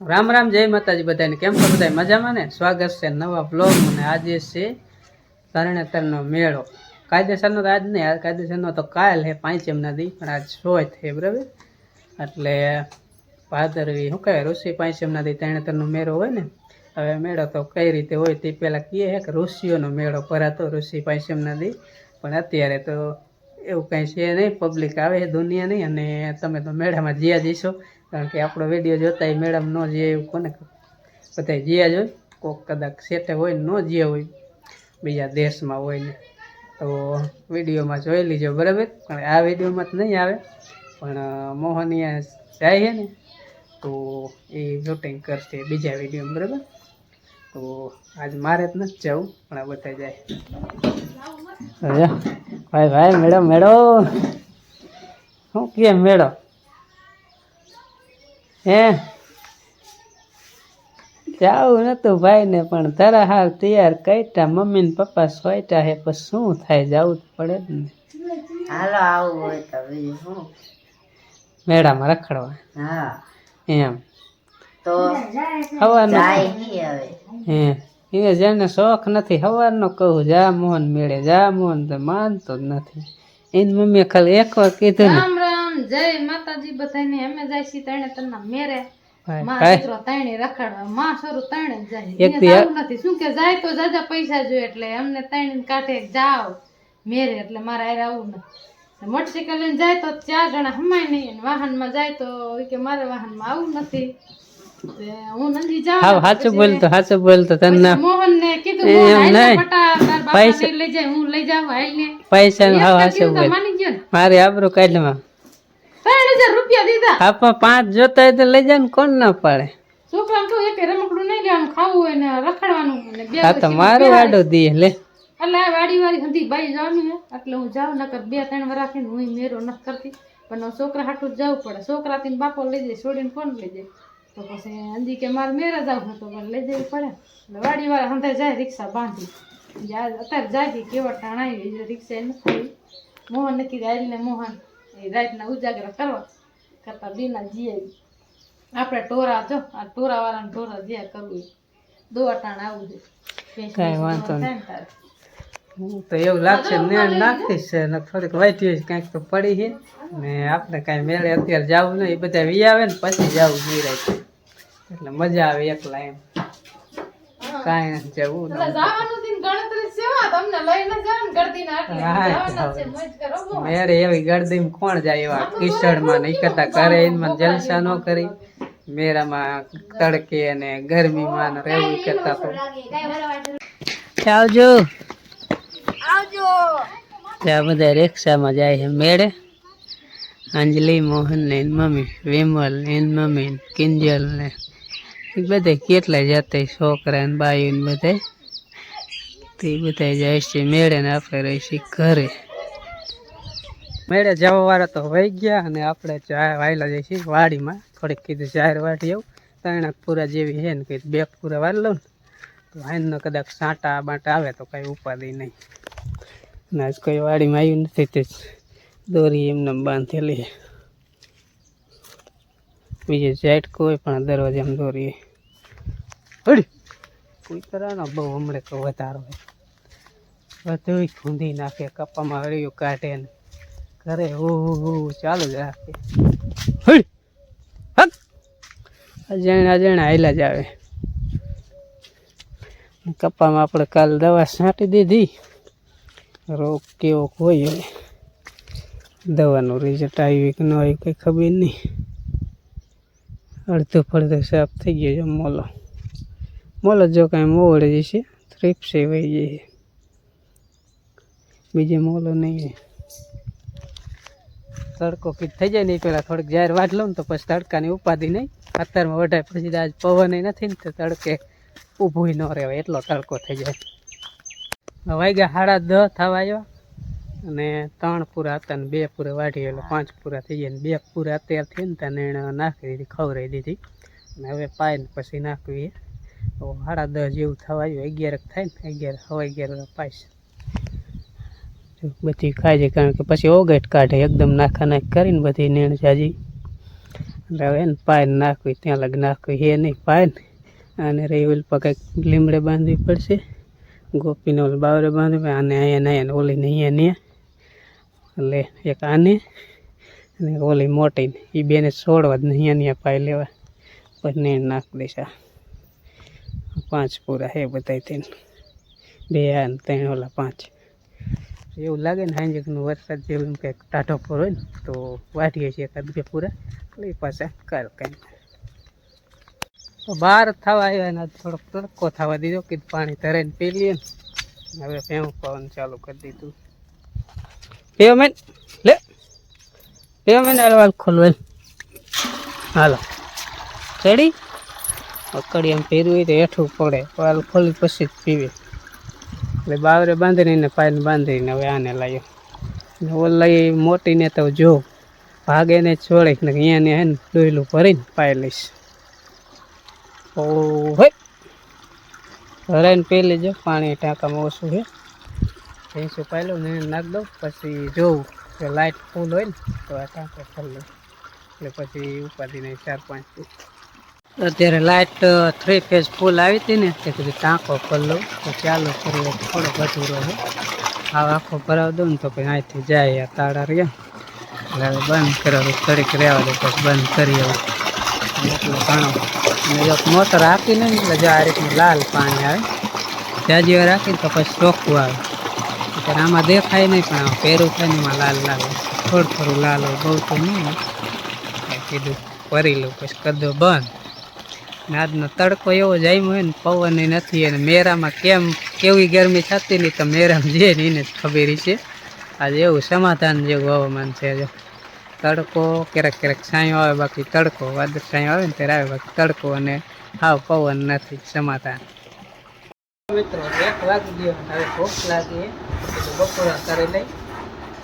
રામ રામ, જય માતાજી બધાને. કેમ છો બધા મજામાં ને? સ્વાગત છે નવા બ્લોગ અને આજે છે તરણેતરનો મેળો. કાયદેસરનો તો આજ નહીં કાયદેસરનો તો કાલ હે, પાંચમના દી, પણ આજ સોય છે બરાબર? એટલે ભાદરવી, શું કહેવાય, ઋષિ પાંચમના દી તરણેતરનો મેળો હોય ને, હવે મેળો તો કઈ રીતે હોય તે પહેલાં કહે છે કે ઋષિઓનો મેળો ભરાતો ઋષિ પાંચમના દી. પણ અત્યારે તો એવું કાંઈ છે નહીં પબ્લિક આવે દુનિયા નહીં, અને તમે તો મેળામાં જ્યાં જઈશો કારણ કે આપણો વીડિયો જોતા એ મેડમ ન જઈએ એવું કોને? બધા જ્યાં જ હોય. કોક કદાચ સેટે હોય ને જ્યાં હોય. બીજા દેશમાં હોય ને. તો વિડીયોમાં જોઈ લીજો, બરાબર? પણ આ વિડીયોમાં તો નહીં આવે. પણ મોહનિયા જાય છે ને, તો એ શૂટિંગ કરશે બીજા વિડીયોમાં, બરાબર? તો આજ મારે જ નથી જવું, પણ આ બધા જાય. ભાઈ ભાઈ મેળો મેળો શું કે મેળો હે? જાવું નતું ભાઈ ને પણ તારા હાર તૈયાર કઈટા. મમ્મી ને પપ્પા સોયટા હે પછી શું થાય જવું જ પડે જ ને. હાલો આવું હોય તો બીજું શું? મેળામાં રખડવા. હા. એમ. તો હવાનો હવે. હે. એ જેને શોખ નથી હવારનો કહું. જા મોહન મેળે જા મોહન તો માનતો જ નથી. એની મમ્મીએ ખાલી એક વાર કીધું ને જય માતાજી બધાને અમે જાય છીએ તણે તના મેરે. ભાઈ માં ભાઈ દીકરો તણે રખડવા માં શરૂ તણે જ જાય. એક એને દી આ- જાવું નથી. શું કે જાય તો જાજા પૈસા જોઈએ એટલે અમને તણે કાંઠે જાવ. મેરે એટલે મારે હારે આવું નથી. લઈને જાય તો ચાર જણા હમાય નહીં વાહનમાં જાય તો કે મારે વાહનમાં આવું નથી. તે હું નથી જાઉં હાવ સાચું બોલતો સાચું બોલતો તને. મોહન ને કીધું એમ નહીં. પૈસા- લઈ જાય હું લઈ જાઉં પૈસા મારી આબરૂ કાઢમાં આપા પાંચ જોતા હોય તો લઈ જાય ને કોણ ના પાડે? છોકરાને કહું એક રમકડું નહીં લેવાનું ખાવું હોય ને રખડવાનું ને બે આ તો પછી વાડો દે લે. એટલે આ વાડી વાડી હંધી બાઈ જવાનું હે એટલે હું જાઉં નકર બે ત્રણ વાર રાખીને હું મેરો નથી કરતી. પણ છોકરા હાટું જવું પડે. છોકરાથી ને બાપો લઈ જાય છોડીને કોણ લઈ જાય? તો પછી અંદી કે મારે મેરા જવું હતું પણ લઈ જવું પડે. એટલે વાડી વાળા હંધે જાય રિક્ષા બાંધી. અત્યારે જાય છે કેવા ટાણ આવી છે રિક્ષા એ નથી મોહન નક્કી રાયલ ને મોહન. એ રાતના ઉજાગરા કરવા. કરતા બીના જીએ. આપણે ટોરા જો આ ટોરા વાળાને ટોરા જ્યાં કરવું દોવા ટાણ આવું છે. કાંઈ વાંધો નહીં. તો એવું લાગશે ને નાખીશ ને થોડીક વાંચી હોય કાંઈક તો પડી છે. ને આપણે કાંઈ મેળે અત્યારે જવું નહીં એ બધા વી આવે ને પછી જવું નિરાય એટલે મજા આવે એકલા એમ. કાંઈ જવું જવાનું ગણતરી સેવા તમને લઈને કરો. મેળે એવી ગરદીમાં કોણ જાય એવા કિચડમાં માં નહીં કરતા ઘરે મને જલસા ન કરી. મેળામાં તડકે અને ગરમીમાં ને રહેવું કરતા તો. આવજો. ત્યાં બધા રિક્ષામાં જાય છે મેળે. અંજલિ મોહન ને મમ્મી વિમલ ને મમ્મી કિંજલ ને. એ બધા કેટલા જતા છોકરા ને બાયું ને બધા તે બધા જાય છે, મેળે ને આપણે રહીશું ઘરે. મેળે જવા વાળા તો વહી ગયા અને આપણે વાયલા જઈશું વાડીમાં. થોડીક કીધું જાહેર વાટી આવું. ત્રણ પૂરા જેવી છે ને કીધું બે પૂરા વાર લઉં ને. તો હાઈનો કદાચ સાંટા બાંટા આવે તો કાંઈ ઉપાધિ નહીં. અને આજ કોઈ વાડીમાં આવ્યું નથી તે દોરી એમને બાંધેલી બીજે જાઈટ કોઈ પણ દરવાજામાં દોરી હડી કોઈ તરાનો બહુ હમણે તો વધારો હોય. બધું ખૂંદી નાખે કપામાં હળિયું કાઢે ને. કરે ઓ ચાલુ જ રાખે. અજાણ અજાણ આયલા જ આવે. કપામાં આપણે કાલ દવા છાંટી દીધી. રોગ કેવો હોય દવાનું રિઝલ્ટ આવ્યું કે ન આવ્યું કંઈ ખબર નહીં. અડધો પડધો સાફ થઈ ગયો છે મોલો મોલો જો કાંઈ મોવડે જશે થ્રીપ્સે વહી જશે બીજે મોલો નહીં તડકો કીધ થઈ જાય નહીં પેલા થોડીક જાહેર વાટ લઉં ને તો પછી તડકાની ઉપાધિ નહીં. અત્યારમાં વઢાય પછી આજ પવન નથી ને તો તડકે ઊભું ન રહેવાય, એટલો તડકો થઈ જાય. વાગ્યા સાડા દસ થવા આવ્યા અને ત્રણ પૂરા હતા ને બે પૂરા વાઢી એટલે પાંચ પૂરા થઈ ગયા ને બે પૂરા અત્યારે થઈને ત્યાં નાખી દીધી, ખવડાવી દીધી. અને હવે પાય ને પછી નાખવી તો સાડા દસ જેવું થવા આવ્યું. અગિયાર થાય ને, અગિયાર હવા અગિયાર પાઈશ બધી ખાઈ છે કારણ કે પછી ઓગેટ કાઢે, એકદમ નાખા નાખ કરીને બધી નીણ જાજી એટલે હવે એને પાય નાખવી, ત્યાં લગ નાખવી એ નહીં પાય ને અને રેવલ કંઈક લીમડે બાંધવી પડશે. ગોપીને ઓલ બાવરે બાંધવી આને, અહીંયા ને ને, ઓલીને અહીંયા ને. એટલે એક આને અને ઓલી મોટી એ બેને છોડવા જ નહીં, અહીંયા પાય લેવા. પછી નાખ દઈશ આ. પાંચ પૂરા હે બધાય તેને બે આ ત્રણ ઓલા પાંચ. એવું લાગે ને હાંજકનું વરસાદ જેવું કંઈક ટાઢો પર હોય ને, તો વાટીએ છીએ એકાદ બે પૂરા. એટલે પાછા કર કંઈ બહાર થવા આવ્યા ને થોડોક તડકો થવા દીધો કે પાણી ધરાઈને પી લઈએ ને. હવે ભેવું પવન ચાલુ કરી દીધું. પેમેન્ટ મેન લે. પેમેન્ટ હાલ ખોલવેલ હાલો. ચડી અકડી એમ પહેર્યું હોય તો હેઠું પડે. પાલ ખોલી પછી જ પીવી. એટલે બાવરે બાંધીને પાયને બાંધીને હવે આને લાવ્યો ને ઓલા મોટીને તો જો ભાગે ને છોડે, ને અહીંયા ને એને ડોયલું ભરીને પાય લઈશ. ઓ હોય ભરાઈને પી લેજો પાણી ટાંકામાં ઓછું છે ભેંસું પાઈ લઉં ને નાખી દઉં, પછી જોઉં કે લાઇટ ફૂલ હોય ને, તો આ ટાંકો કરી લઉં. એટલે પછી ઉપાધીને ચાર પાંચ. અત્યારે લાઇટ થ્રી ફેઝ ફૂલ આવી હતી ને, તે કીધું ટાંકો કરી લઉં, તો ચાલુ કરી થોડો અધૂરો રહે આ આખો ભરાવ દઉં ને તો પછી અહીંથી જાય આ તાળા રહ્યા. એટલે બંધ કરાવું થોડીક રહેવા દે, પછી બંધ કરી આવું એટલું ઘણું. અને એક મોટર આપીને એટલે જો આ રીતનું લાલ પાણી આવે જાજી વાર રાખીને તો પછી ચોખ્ખું આવે. અત્યારે આમાં દેખાય નહીં, પણ આમાં પેરું થાય ને, એમાં લાલ લાલ. થોડું થોડું લાલ હોય, બહુ તો નહીં કીધું કરી લઉં, પછી કદો બંધ. આજનો તડકો એવો જામ્યો હોય ને પવન નથી અને મેરામાં કેમ, કેવી ગરમી થતી નહીં તો મેરામાં જે ને એને જ ખબર છે આજે એવું સમાધાન જેવું હવામાન છે જો તડકો, ક્યારેક ક્યારેક છાંયો આવે, બાકી તડકો, વાદળ છાંયો આવે ને ત્યારે આવે, બાકી તડકો અને હાવ પવન નથી, સમાધાન. મિત્રો, એક વાગી ગયો હવે ભૂખ લાગી. બપોરા કરી લઈ.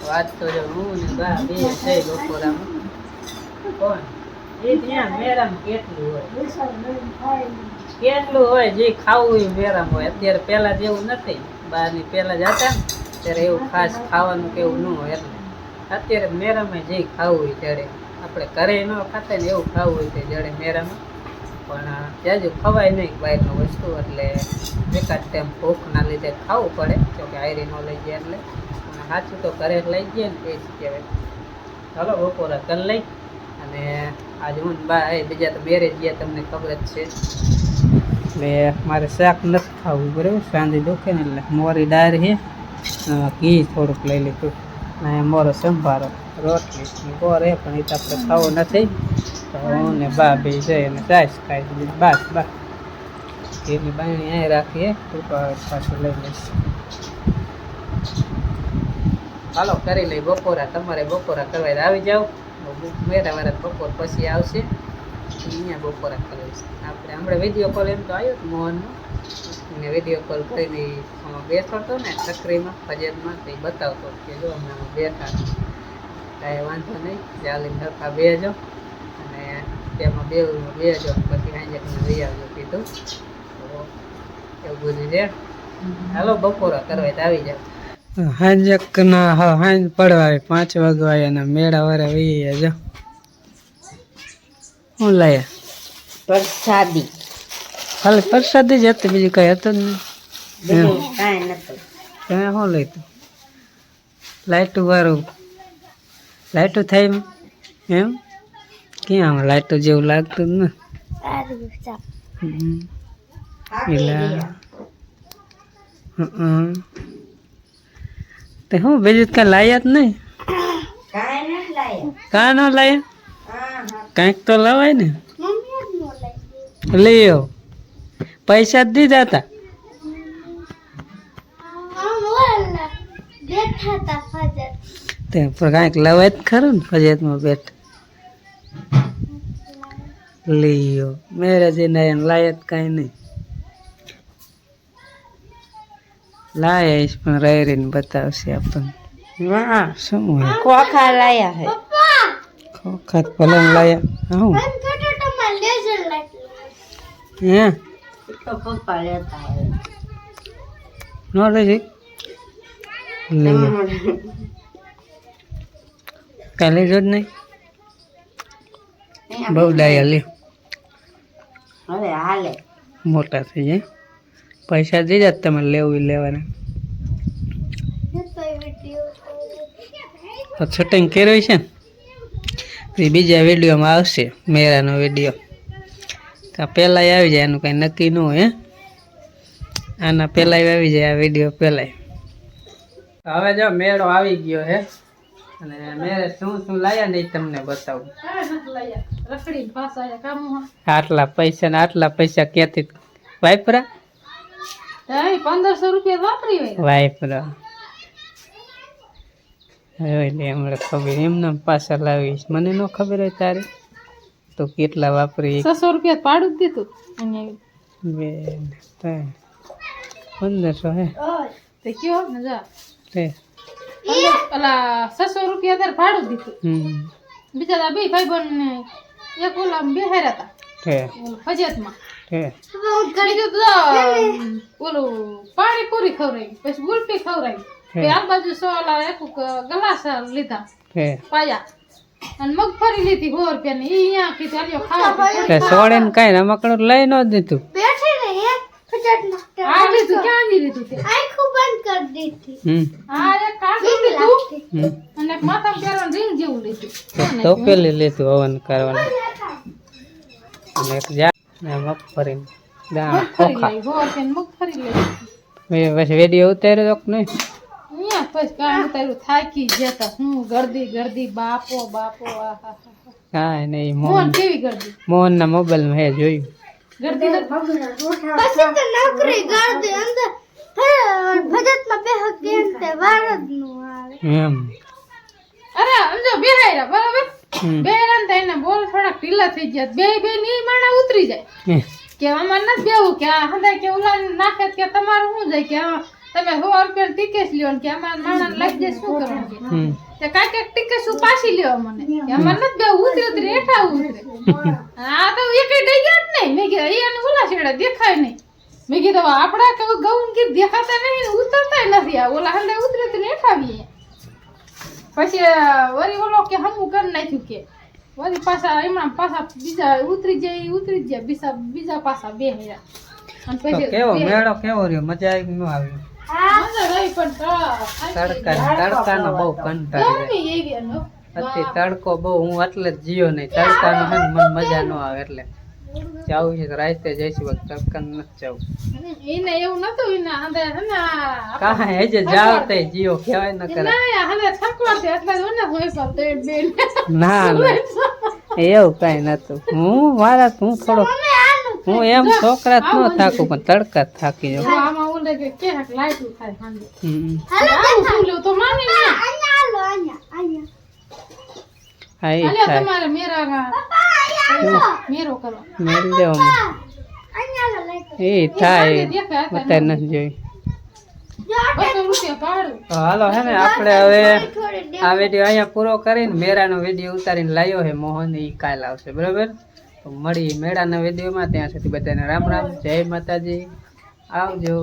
વાત તો હું ને બા, બે છે બપોરામાં. કોણ? એ ત્યાં મેરામાં કેટલું હોય? કેટલું હોય જે ખાવું એ મેરામ હોય? અત્યારે પહેલાં જેવું નથી. બહારની પહેલાં જતા ને. ત્યારે એવું ખાસ ખાવાનું કેવું ન હોય એટલે. અત્યારે મેરામાં જે ખાવું હોય જડે. આપણે ઘરે ન ખાતા ને એવું ખાવું હોય તે જડે મેરામાં. પણ જાજુ ખવાય નહીં બહારનું વસ્તુ એટલે એકાદ ટાઈમ ભૂખના લીધે ખાવું પડે. જો કે આયરી ન લઈ જાય એટલે. પણ સાચું તો ઘરે લઈ જઈએ ને એ જ કહેવાય. ચાલો બપોરા કરી લઈ. અને આજે હું ભાઈ બા બીજા તો મેરેજ ગયા, તમને ખબર જ છે. એટલે મારે શાક નથી ખાવું, બરાબર? સાંજે દુખે ને એટલે મોરી ડાયર છે ઘી થોડુંક લઈ લીધું. ને મોરો સંભારો, રોટલી ગોર એ પણ એ તો આપણે ખાવો નથી. તો હું ને બા બે જઈ અને ચાઈસ ખાઈ બાસ બા ઘીની બાયણી અહીં રાખીએ પાછું લઈ લઈશ. હાલો, કરી લઈ બપોરા. તમારે બપોરા કરવા આવી જાઓ. મેરા વેરા બપોર પછી આવશે. અહીંયા બપોરા કરે છે આપણે હમણાં વીડિયો કોલ એમ તો આવ્યો મોહનનો. ને વીડિયો કોલ કરીને બેઠો હતો ને સક્રીમાં ફજેતમાં તો બતાવતો કે જો આમાં બેઠા કાંઈ વાંધો નહીં, ચાલીને સરખા બેજો અને તેમાં બે બેજો પછી સાંજે લઈ આવજો કીધું. તો એવું બધું છે. હાલો, બપોરા કરવા આવી જાઓ. હાંજક ના હા હાંજ પડવા પાંચ વાગવા આવ્યા ને મેળા વાળા વહી જો. શું લાયા પ્રસાદી. ખાલી પ્રસાદી જ હતી બીજું કઈ હતું જ નહીં. તમે શું લીધું લાઇટું વાળું લાઇટું થાય એમ? એમ? ક્યાં આમાં લાઇટું જેવું લાગતું જ ને? હમ. હમ. તે હું બીજું કાંઈ લાયા જ નહીં? કાં ન લાયા. કાંઈક તો લવાય ને. લઈ આવો પૈસા જ દીધા હતા તે કાંઈક લવાય જ ખરું ને ફજેતમાં બેઠ. લઈ મેરેજ એને લાયક કાંઈ નહીં. લાયા પણ રહી બતાવશે આપણને. વાહ શું હોય? ખોખા લાયા હે. ખોખા પલંગ લાયા. હું? હે પપ્પા લેતા કાલે જો. જ નહીં. બહુ ડાયા લે. હવે હાલે. મોટા થઈ જાય. પૈસા દીધા જાત તમારે લેવું લેવાના. શૂટિંગ કર્યું છે ને? બીજા વિડીયોમાં આવશે મેરાનો વીડિયો. તો પહેલાં આવી જાય એનું કંઈ નક્કી ન હોય હે? આના પહેલાં આવી જાય આ વીડિયો પહેલાં હવે જો મેળો આવી ગયો હે અને મેરે શું શું લાયા ને તમને બતાવું. આટલા પૈસા ને આટલા પૈસા ક્યાંથી વાપરા પંદરસો રૂપિયા વાપરી હોય. ખબર એમને પાછા લાવીશ. મને ન ખબર હોય તારે. તો કેટલા વાપરી છસો રૂપિયા ભાડું જ દીધું બે ત્રણ પંદરસો હે? તે કયો? ને તે પંદર છસો રૂપિયા ત્યારે ભાડું દીધું. બિચારા બે ભાઈ બંધ ને એક ઓલા બેહાર્યા હતા. તે તો ઓલું પાણીપુરી ખવડાવી પછી ગુલપી ખવડાવી પછી આ બાજુ એક ગલાસ લીધા. પાયા. અને મગફળી લીધી સો અહીંયા કીધું આલ્યો ખાવા કાંઈ રમકડું લઈ ન દીધું. આ લીધું ક્યાં લીધું તે? હમ. આ એક કાઢી લીધું અને એક માથામાં પહેરવાનું જેવું લીધું. તો પેલી લીધું હવન કરવાનું. અને એક જા ને મગફળી પછી ઉતાર્યો તો નહીં? પછી કામ ઉતાર્યું થાકી જતા હું ગરદી ગરદી બાપો બાપો આહા કાંઈ નહીં મોહન. મોહન કેવી ગરદી? મોહનના મોબાઈલમાં હે જોયું. ગરદી નથી? એમ અરે સમજો બરાબર? હમ. રન ને બોલ થોડાક ઢીલા થઈ ગયા. બે બે ની માણા ઉતરી જાય. કે આમાં નથી બેવું કે આ કે ઉલા નાખે કે તમારું શું જાય કે તમે સો રૂપિયા ટિકેટ લ્યો કે અમારા માણા લઈ જાય શું કરવું કે તે કાંઈક એક ટિકેટ શું પાછી લ્યો મને કે અમારે નથી બેવું ઉતરી ઉતરી હેઠા ઉતરે આ તો એક ડઈ ગયા જ નહીં. મેં કીધું અહીંયા ઓલા છેડા દેખાય નહીં. મેં કીધું આપણા કે ગૌન કે દેખાતા નહીં ઉતરતા નથી આ. ઓલા હંડે ઉતરી ઉતરી હેઠા આવીએ. પછી વળી ઓલો કે હમું કરી નાખ્યું કે. વળી પાછા એમણા પાછા બીજા ઉતરી જાય ઉતરી જ જાય બીજા બીજા પાછા બે હેરા અને પછી કેવો મેળો કેવો રહ્યો? મજા આવી ન આવી? મજા રહી પણ તો તડકા તડકાનો બહુ કંટાળી અત્યારે તડકો બહુ હું એટલે જ જીયો નહીં. તડકાનો મને મજા ન આવે એટલે. જાવું છે તો રાતે જઈશું તડકન નથી જવું. એને એવું નતું એને અંદર હે ને આ- કાંઈ હજે જાવ તે જીઓ કહેવાય ન કરે. ના હવે થકવા છે એટલે જ હોય પર તે બેન ના. ના એવું કાંઈ નતું. હું મારા હું થોડો હું એમ છોકરા જ ન થાકું પણ તડકા થાકી જાઉં. આમાં ઓલે કે કે હાક લાઈટું થાય શું લેવું તો માની ને હા એ અલ્યા થાય. તમારે મેરા મેરો કરો. દેવામાં એ થાય. અત્યારે નથી તો હાલો હે ને આપણે હવે આ વીડિયો અહીંયા પૂરો કરીને મેળાનો વીડિયો ઉતારીને લાવ્યો હે મોહન એ કાલ આવશે બરાબર? તો મળી મેળાના વિડીયોમાં ત્યાં સુધી બધાને રામ રામ જય માતાજી. આવજો.